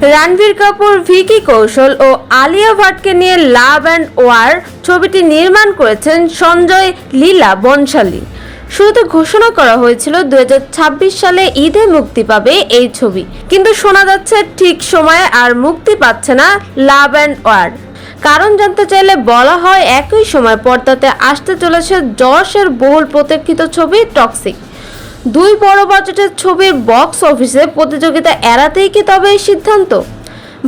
রণবীর কাপুর, ভিকি কৌশল ও আলিয়া ভাটকে নিয়ে love and war ছবিটি নির্মাণ করেছেন সঞ্জয় লীলা বনশালী। শুরুতে ঘোষণা করা হয়েছিল দু হাজার ছাব্বিশ সালে ঈদে মুক্তি পাবে এই ছবি। কিন্তু শোনা যাচ্ছে ঠিক সময়ে আর মুক্তি পাচ্ছে না লাভ অ্যান্ড ওয়ার। কারণ জানতে চাইলে বলা হয় একই সময় পর্দাতে আসতে চলেছে যশের বহুল প্রতীক্ষিত ছবি টক্সিক। দুই বড় বাজেটের ছবির বক্স অফিসে প্রতিযোগিতা এড়াতেই কি তবে এই সিদ্ধান্ত?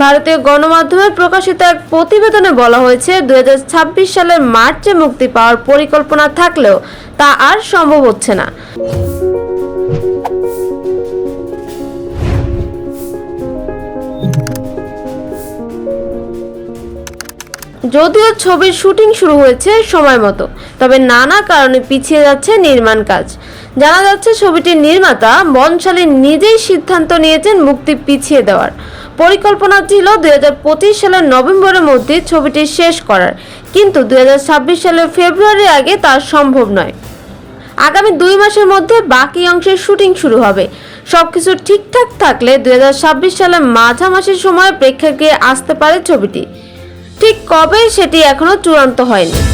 ভারতীয় গণমাধ্যমে প্রকাশিত এক প্রতিবেদনে বলা হয়েছে, দুই হাজার ছাব্বিশ সালের মার্চে মুক্তি পাওয়ার পরিকল্পনা থাকলেও তা আর সম্ভব হচ্ছে না। যদিও ছবির শুটিং শুরু হয়েছে সময় মতো, তবে নানা কারণে পিছিয়ে যাচ্ছে নির্মাণ কাজ। জানা যাচ্ছে ছবিটির নির্মাতা বনশালী নিজেই সিদ্ধান্ত নিয়েছেন মুক্তি পিছিয়ে দেওয়ার। পরিকল্পনা ছিল দুই সালের নভেম্বরের মধ্যে ছবিটি শেষ করার, কিন্তু দু হাজার ছাব্বিশ সালের ফেব্রুয়ারির আগে তা সম্ভব নয়। আগামী দুই মাসের মধ্যে বাকি অংশের শুটিং শুরু হবে। সবকিছু ঠিকঠাক থাকলে দুই সালের মাঝামাঝি সময় প্রেক্ষাগৃহে আসতে পারে ছবিটি। ঠিক কবে সেটি এখনও চূড়ান্ত হয়নি।